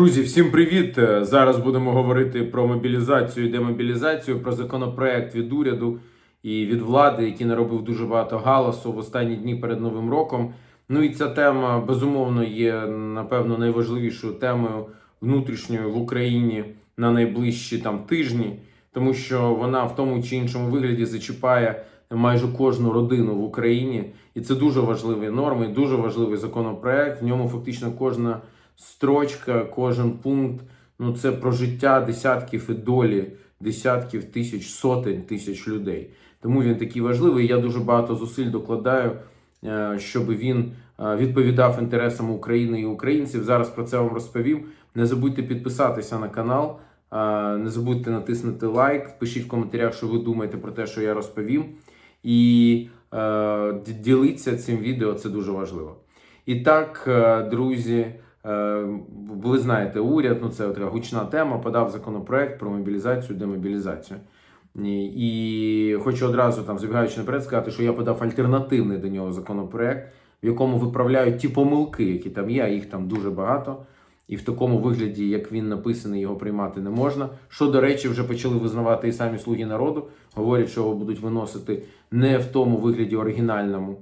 Друзі, всім привіт! Е, Зараз будемо говорити про мобілізацію і демобілізацію, про законопроект від уряду і від влади, який наробив дуже багато галасу в останні дні перед новим роком. Ну і ця тема безумовно є напевно найважливішою темою внутрішньою в Україні на найближчі там тижні, тому що вона в тому чи іншому вигляді зачіпає майже кожну родину в Україні, і це дуже важливі норми, дуже важливий законопроект. В ньому фактично кожна строчка, кожен пункт. Ну це про життя десятків і долі десятків тисяч, сотень тисяч людей. Тому він такий важливий. Я дуже багато зусиль докладаю, е, щоб він е, відповідав інтересам України і українців. Зараз про це вам розповім. Не забудьте підписатися на канал, е, не забудьте натиснути лайк. Пишіть в коментарях, що ви думаєте про те, що я розповім. І діліться цим відео, це дуже важливо. І так, друзі, ви знаєте, уряд, ну це така гучна тема, подав законопроект про мобілізацію, демобілізацію. І, і хочу одразу там забігаючи наперед сказати, що я подав альтернативний до нього законопроект, в якому виправляють ті помилки, які там є, а їх там дуже багато. І в такому вигляді, як він написаний, його приймати не можна. Що, до речі, вже почали визнавати і самі слуги народу. Говорять, що його будуть виносити не в тому вигляді оригінальному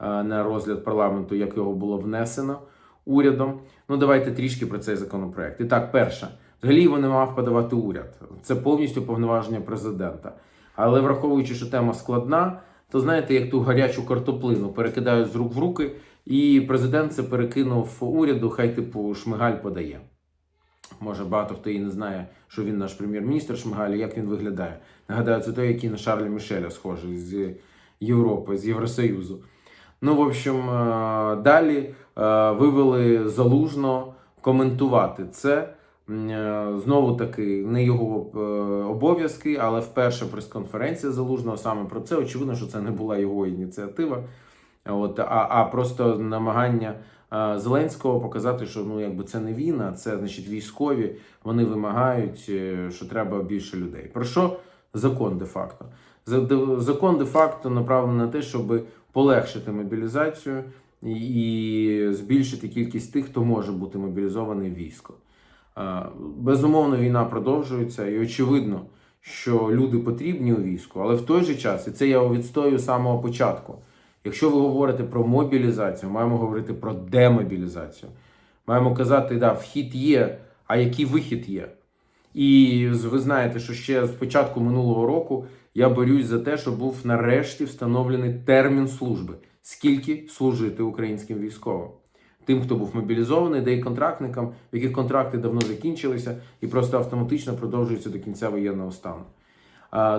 е, на розгляд парламенту, як його було внесено урядом. Ну, давайте трішки про цей законопроект. І так, перше, взагалі його не мав подавати уряд. Це повністю повноваження президента. Але враховуючи, що тема складна, то знаєте, як ту гарячу картоплину перекидають з рук в руки, і президент це перекинув уряду, хай типу Шмигаль подає. Може, багато хто і не знає, що він наш прем'єр-міністр Шмигаль, як він виглядає. Нагадаю, це той, який на Шарлі Мішеля схожий з Європи, з Євросоюзу. Ну, в общем, е, далі е, вивели залужно коментувати це. Е, Знову таки, не його обов'язки, але вперше прес-конференція залужного саме про це. Очевидно, що це не була його ініціатива. От, а, а просто намагання Зеленського показати, що ну якби це не він, а це значить військові. Вони вимагають, що треба більше людей. Про що закон де-факто? Закон де-факто направлений на те, щоб полегшити мобілізацію і збільшити кількість тих, хто може бути мобілізований в військо. Е, Безумовно, війна продовжується, і очевидно, що люди потрібні у війську, але в той же час, і це я відстоюю з самого початку. Якщо ви говорите про мобілізацію, маємо говорити про демобілізацію. Маємо казати, да, вхід є, а який вихід є. І ви знаєте, що ще з початку минулого року я борюсь за те, щоб був нарешті встановлений термін служби. Скільки служити українським військовим? Тим, хто був мобілізований, де і контрактникам, в яких контракти давно закінчилися і просто автоматично продовжуються до кінця воєнного стану.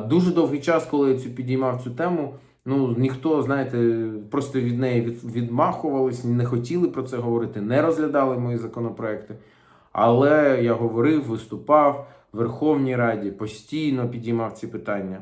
Дуже довгий час, коли я цю підіймав цю тему, ну ніхто, знаєте, просто від неї від, відмахувались, не хотіли про це говорити, не розглядали мої законопроекти. Але я говорив, виступав в Верховній Раді, постійно підіймав ці питання.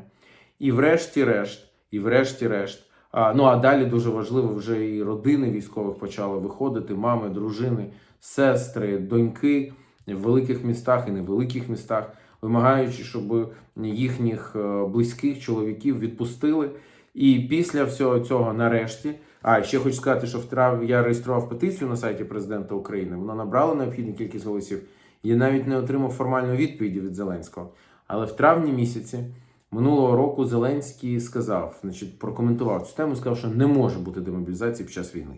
І врешті-решт, і врешті-решт. Ну а далі дуже важливо, вже і родини військових почали виходити: мами, дружини, сестри, доньки в великих містах і невеликих містах, вимагаючи, щоб їхніх е, близьких чоловіків відпустили. І після всього цього, нарешті, а ще хочу сказати, що в трав я реєстрував петицію на сайті президента України. Вона набрала необхідну кількість голосів. Я навіть не отримав формальної відповіді від Зеленського. Але в травні місяці минулого року Зеленський сказав, значить, прокоментував цю тему, сказав, що не може бути демобілізації під час війни.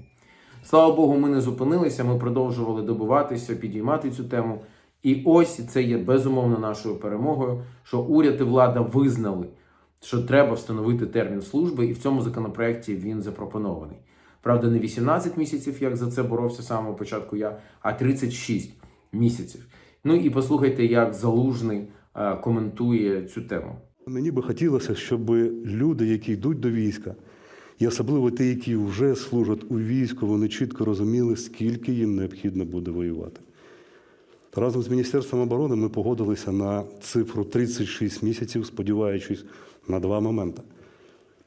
Слава Богу, ми не зупинилися, ми продовжували добиватися, підіймати цю тему. І ось це є безумовно нашою перемогою, що уряд і влада визнали, що треба встановити термін служби, і в цьому законопроекті він запропонований. Правда, не 18 місяців, як за це боровся з самого початку я, а 36 місяців. Ну і послухайте, як залужний е, коментує цю тему. Мені би хотілося, щоб люди, які йдуть до війська, і особливо ті, які вже служать у війську, вони чітко розуміли, скільки їм необхідно буде воювати. Разом з Міністерством оборони ми погодилися на цифру 36 місяців, сподіваючись на два моменти.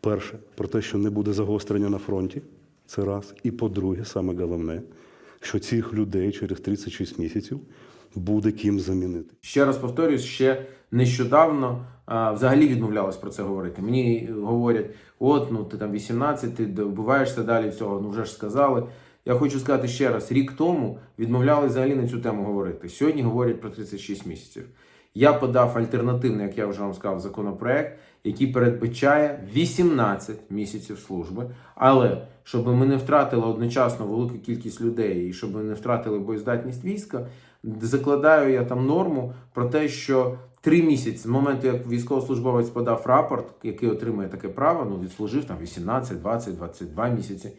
Перше, про те, що не буде загострення на фронті, це раз. І по-друге, саме головне, що цих людей через 36 місяців буде ким замінити. Ще раз повторюсь, ще нещодавно а, взагалі відмовлялась про це говорити. Мені говорять: от, ну ти там 18, ти добиваєшся далі цього, ну вже ж сказали. Я хочу сказати ще раз: рік тому відмовляли взагалі на цю тему говорити. Сьогодні говорять про 36 місяців. Я подав альтернативний, як я вже вам сказав, законопроект, який передбачає 18 місяців служби. Але щоб ми не втратили одночасно велику кількість людей і щоб ми не втратили боєздатність війська, закладаю я там норму про те, що три місяці з моменту, як військовослужбовець подав рапорт, який отримує таке право, ну відслужив там 18, 20, 22 місяці.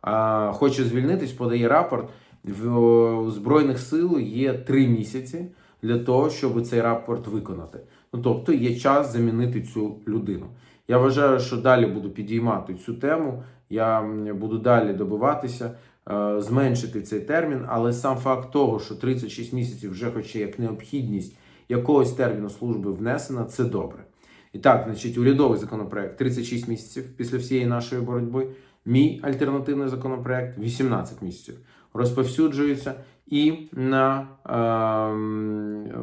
А, хоче звільнитись, подає рапорт. В Збройних сил є три місяці для того, щоб цей рапорт виконати. Ну тобто є час замінити цю людину. Я вважаю, що далі буду підіймати цю тему. Я буду далі добиватися, зменшити цей термін, але сам факт того, що 36 місяців вже хоч як необхідність якогось терміну служби внесена, це добре. І так, значить, урядовий законопроект 36 місяців після всієї нашої боротьби. Мій альтернативний законопроект 18 місяців. Розповсюджується і на ем, е,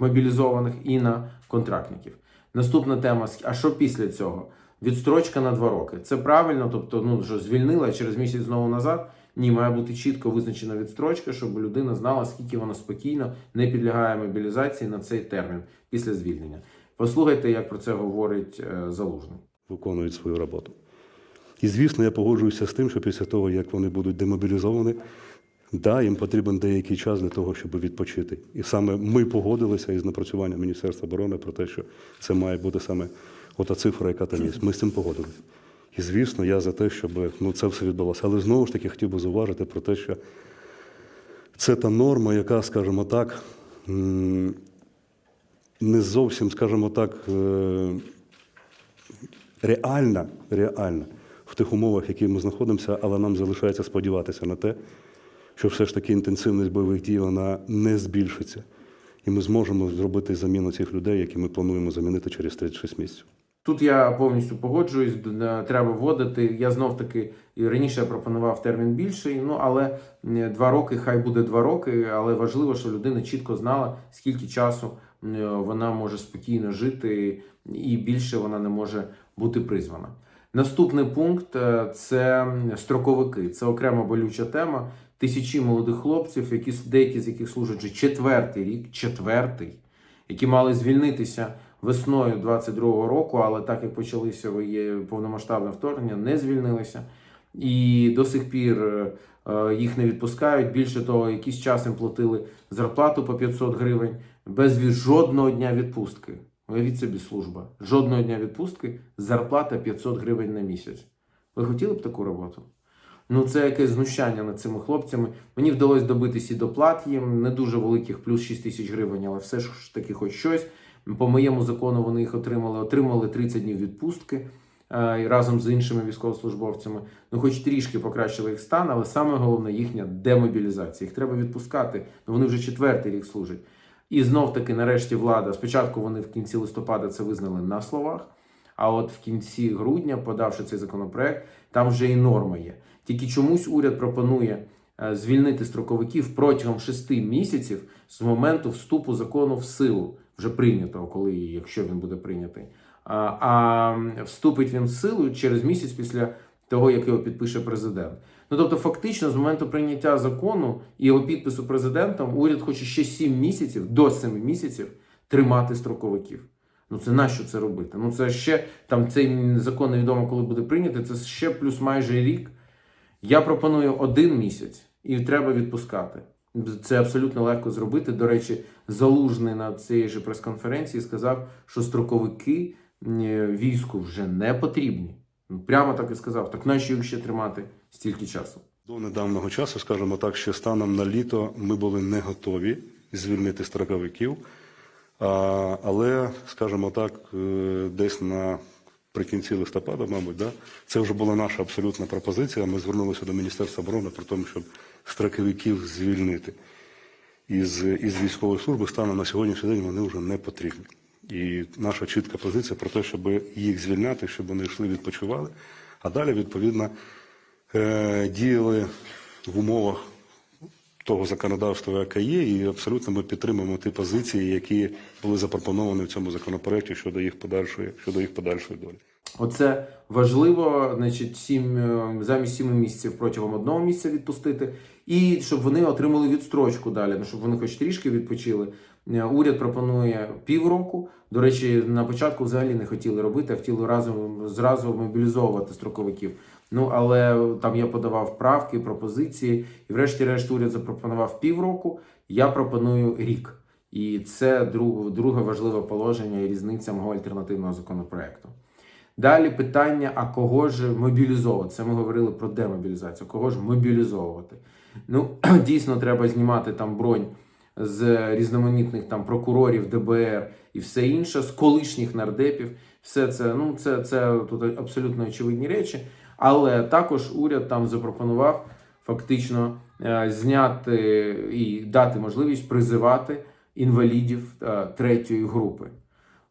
мобілізованих, і на контрактників. Наступна тема: а що після цього? Відстрочка на два роки. Це правильно, тобто, ну що звільнила через місяць знову назад. Ні, має бути чітко визначена відстрочка, щоб людина знала, скільки вона спокійно не підлягає мобілізації на цей термін після звільнення. Послухайте, як про це говорить е, залужний. виконують свою роботу. І звісно, я погоджуюся з тим, що після того, як вони будуть демобілізовані, да, їм потрібен деякий час для того, щоб відпочити. І саме ми погодилися із напрацюванням Міністерства оборони про те, що це має бути саме ота цифра, яка там є. Ми з цим погодилися. І звісно, я за те, щоб ну, це все відбулося. Але знову ж таки хотів би зауважити про те, що це та норма, яка, скажімо так, не зовсім, скажімо так, е, реальна, реальна в тих умовах, в яких ми знаходимося, але нам залишається сподіватися на те, що все ж таки інтенсивність бойових дій вона не збільшиться. І ми зможемо зробити заміну цих людей, які ми плануємо замінити через 36 місяців. Тут я повністю погоджуюсь, треба вводити. Я знов таки раніше пропонував термін більший, ну але два роки, хай буде два роки, але важливо, щоб людина чітко знала, скільки часу вона може спокійно жити, і більше вона не може бути призвана. Наступний пункт е, це строковики. Це окрема болюча тема. Тисячі молодих хлопців, які деякі з яких служать вже четвертий рік, четвертий, які мали звільнитися весною 22-го року, але так як почалися повномасштабне вторгнення, не звільнилися. І до сих пір е, е, їх не відпускають. Більше того, якийсь час їм платили зарплату по 500 гривень без жодного дня відпустки. Уявіть собі служба. Жодного дня відпустки, зарплата 500 гривень на місяць. Ви хотіли б таку роботу? Ну, це якесь знущання над цими хлопцями. Мені вдалося добитися і доплат їм, не дуже великих, плюс 6 тисяч гривень, але все ж таки хоч щось. По моєму закону вони їх отримали, отримали 30 днів відпустки е, разом з іншими військовослужбовцями. Ну, хоч трішки покращили їх стан, але саме головне їхня демобілізація. Їх треба відпускати. Ну, вони вже четвертий рік служать. І знов таки, нарешті, влада. Спочатку вони в кінці листопада це визнали на словах. А от в кінці грудня, подавши цей законопроект, там вже і норма є. Тільки чомусь уряд пропонує е, звільнити строковиків протягом шести місяців з моменту вступу закону в силу, вже прийнятого, коли якщо він буде прийнятий. А, а вступить він в силу через місяць після того, як його підпише президент. Ну тобто, фактично, з моменту прийняття закону і його підпису президентом, уряд хоче ще 7 місяців до 7 місяців тримати строковиків. Ну це нащо це робити? Ну це ще там цей закон невідомо, коли буде прийнятий. Це ще плюс майже рік. Я пропоную один місяць і треба відпускати. Це абсолютно легко зробити. До речі, залужний на цій же прес-конференції сказав, що строковики е, війську вже не потрібні. Ну, Прямо так і сказав. Так нащо їх ще тримати стільки часу? До недавнього часу, скажімо так, що станом на літо ми були не готові звільнити строковиків. Але, скажімо так, е, десь наприкінці листопада, мабуть, да, це вже була наша абсолютна пропозиція. Ми звернулися до Міністерства оборони про те, щоб строковиків звільнити із, із військової служби станом на сьогоднішній день вони вже не потрібні. І наша чітка позиція про те, щоб їх звільняти, щоб вони йшли відпочивали, а далі, відповідно, е, діяли в умовах того законодавства, яке є, і абсолютно ми підтримуємо ті позиції, які були запропоновані в цьому законопроекті щодо їх подальшої, щодо їх подальшої долі. Оце важливо, значить, сім, е, замість 7 місяців протягом одного місяця відпустити, і щоб вони отримали відстрочку далі, ну, щоб вони хоч трішки відпочили. Е, Уряд пропонує півроку. До речі, на початку взагалі не хотіли робити, а хотіли разом зразу мобілізовувати строковиків. Ну але там я подавав правки, пропозиції, і врешті-решт уряд запропонував півроку. Я пропоную рік. І це друге важливе положення і різниця мого альтернативного законопроекту. Далі питання: а кого ж мобілізовувати? Це ми говорили про демобілізацію. Кого ж мобілізовувати? Ну, дійсно, треба знімати там бронь з різноманітних там прокурорів, ДБР і все інше, з колишніх нардепів. Все це, ну, це, це тут абсолютно очевидні речі. Але також уряд там запропонував фактично е, зняти і дати можливість призивати інвалідів е, третьої групи,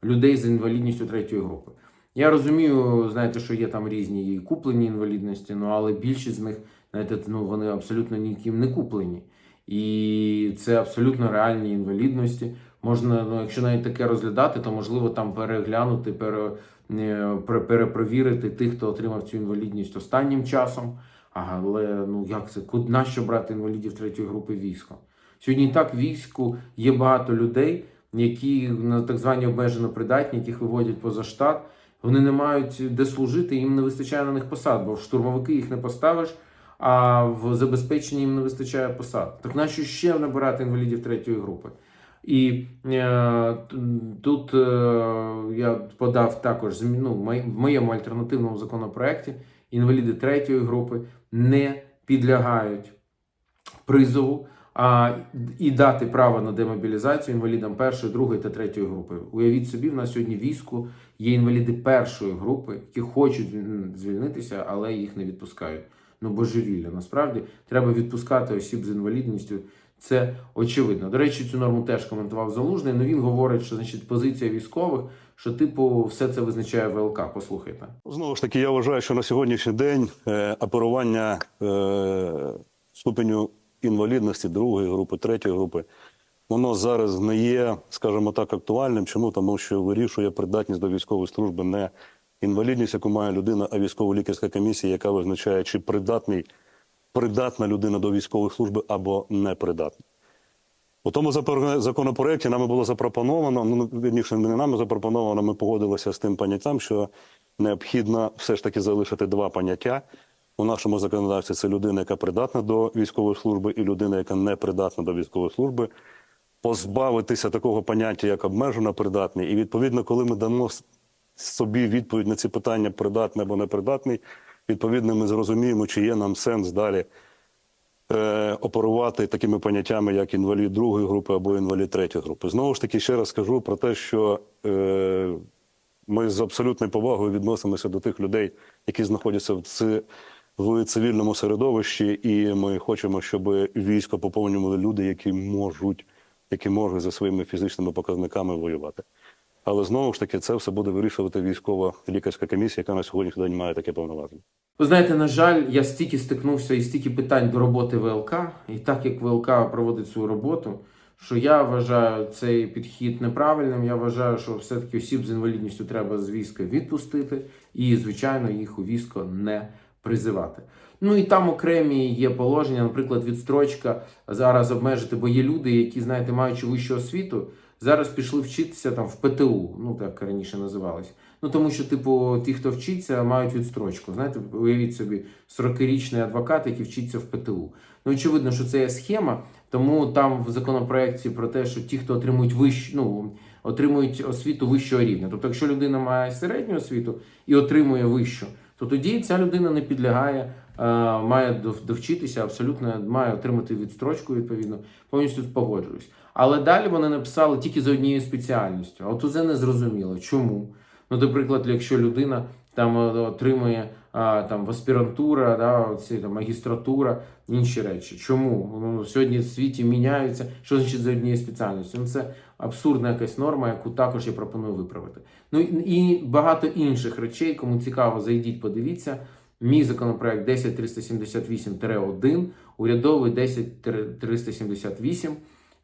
людей з інвалідністю третьої групи. Я розумію, знаєте, що є там різні і куплені інвалідності, ну але більшість з них, знаєте, ну вони абсолютно ніким не куплені. І це абсолютно реальні інвалідності. Можна, ну, якщо навіть таке розглядати, то можливо там переглянути, пере, е, перепровірити тих, хто отримав цю інвалідність останнім часом. Але ну як це? Куди нащо брати інвалідів третьої групи військо? Сьогодні і так в війську є багато людей, які на так звані обмежено придатні, яких виводять поза штат. Вони не мають де служити, їм не вистачає на них посад, бо в штурмовики їх не поставиш, а в забезпеченні їм не вистачає посад. Так нащо ще набирати інвалідів третьої групи? І е, тут е, я подав також змі- ну, в моєму альтернативному законопроекті інваліди третьої групи не підлягають призову а, і дати право на демобілізацію інвалідам першої, другої та третьої групи. Уявіть собі, в нас сьогодні війську є інваліди першої групи, які хочуть звільнитися, але їх не відпускають. Ну божевілля. Насправді треба відпускати осіб з інвалідністю. Це очевидно. До речі, цю норму теж коментував Залужний. Ну він говорить, що значить позиція військових, що типу все це визначає ВЛК. Послухайте. Знову ж таки, я вважаю, що на сьогоднішній день е, оперування е, ступеню інвалідності другої групи, третьої групи, воно зараз не є, скажімо так, актуальним. Чому? Тому що вирішує придатність до військової служби не інвалідність, яку має людина, а військово-лікарська комісія, яка визначає, чи придатний, придатна людина до військової служби або непридатна. У тому законопроекті нами було запропоновано, ну вірніше, не нами запропоновано, ми погодилися з тим поняттям, що необхідно все ж таки залишити два поняття. У нашому законодавстві це людина, яка придатна до військової служби, і людина, яка не придатна до військової служби, позбавитися такого поняття, як обмежено придатний. І відповідно, коли ми дамо собі відповідь на ці питання придатний або непридатний, відповідно, ми зрозуміємо, чи є нам сенс далі е, оперувати такими поняттями, як інвалід другої групи або інвалід третьої групи. Знову ж таки, ще раз скажу про те, що е, ми з абсолютною повагою відносимося до тих людей, які знаходяться в, в цивільному середовищі, і ми хочемо, щоб військо поповнювали люди, які можуть, які можуть за своїми фізичними показниками воювати. Але знову ж таки, це все буде вирішувати військова лікарська комісія, яка на сьогоднішній день має таке повноваження. Ви знаєте, на жаль, я стільки стикнувся і стільки питань до роботи ВЛК, і так як ВЛК проводить свою роботу, що я вважаю цей підхід неправильним. Я вважаю, що все-таки осіб з інвалідністю треба з війська відпустити, і, звичайно, їх у військо не призивати. Ну і там окремі є положення, наприклад, відстрочка зараз обмежити, бо є люди, які, знаєте, маючи вищу освіту, зараз пішли вчитися там в ПТУ, ну так раніше називалось. Ну тому що, типу, ті, хто вчиться, мають відстрочку. Знаєте, уявіть собі 40-річний адвокат, який вчиться в ПТУ. Ну, очевидно, що це є схема, тому там в законопроекті про те, що ті, хто отримують вищу, ну отримують освіту вищого рівня. Тобто, якщо людина має середню освіту і отримує вищу, то тоді ця людина не підлягає, е, має довчитися, абсолютно має отримати відстрочку відповідно. Повністю погоджуюсь. Але далі вони написали тільки за однією спеціальністю. А от це не зрозуміло. Чому? Ну, наприклад, якщо людина там е, отримує там аспірантура, да, оці, там, магістратура, інші речі. Чому? Ну, сьогодні в світі міняються. Що значить за однією спеціальністю? Ну, це абсурдна якась норма, яку також я пропоную виправити. Ну і багато інших речей, кому цікаво, зайдіть, подивіться. Мій законопроект 10378-1, урядовий 10378.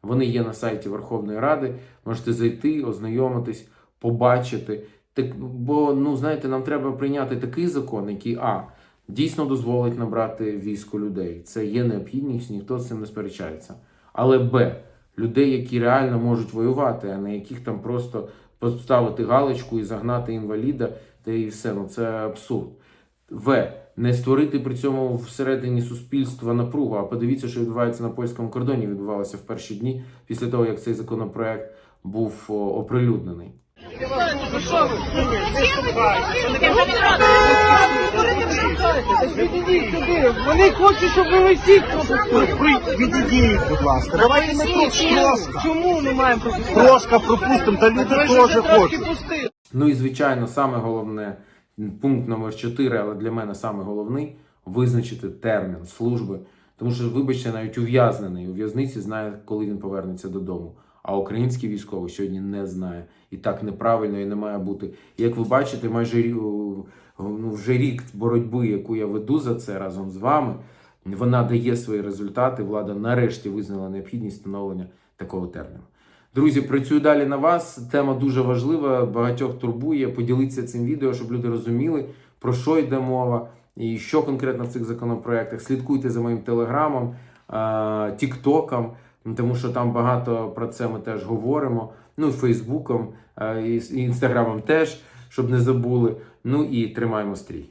Вони є на сайті Верховної Ради. Можете зайти, ознайомитись, побачити Так, бо ну знаєте, нам треба прийняти такий закон, який а дійсно дозволить набрати військо людей. Це є необхідність, ніхто з цим не сперечається. Але б людей, які реально можуть воювати, а не яких там просто поставити галочку і загнати інваліда, та і все. Ну це абсурд. В. Не створити при цьому всередині суспільства напругу. А подивіться, що відбувається на польському кордоні. Відбувалося в перші дні після того, як цей законопроект був оприлюднений. Відійдіть сюди. Вони хочуть, щоб ви всі Відійдіть, будь ласка. Давайте ми тут трошка. Чому не маємо пропустити? Трошка пропустимо, та люди теж хочуть. Ну і звичайно, саме головне пункт номер 4, але для мене саме головний визначити термін служби. Тому що, вибачте, навіть ув'язнений у в'язниці знає, коли він повернеться додому. А український військовий сьогодні не знає. І так неправильно і не має бути. Як ви бачите, майже ну, вже рік боротьби, яку я веду за це разом з вами, вона дає свої результати. Влада нарешті визнала необхідність встановлення такого терміну. Друзі, працюю далі на вас. Тема дуже важлива, багатьох турбує. Поділіться цим відео, щоб люди розуміли, про що йде мова і що конкретно в цих законопроектах. Слідкуйте за моїм телеграмом, тіктоком, тому що там багато про це ми теж говоримо. Ну Фейсбуком, е, і інстаграмом теж, щоб не забули. Ну і тримаємо стрій.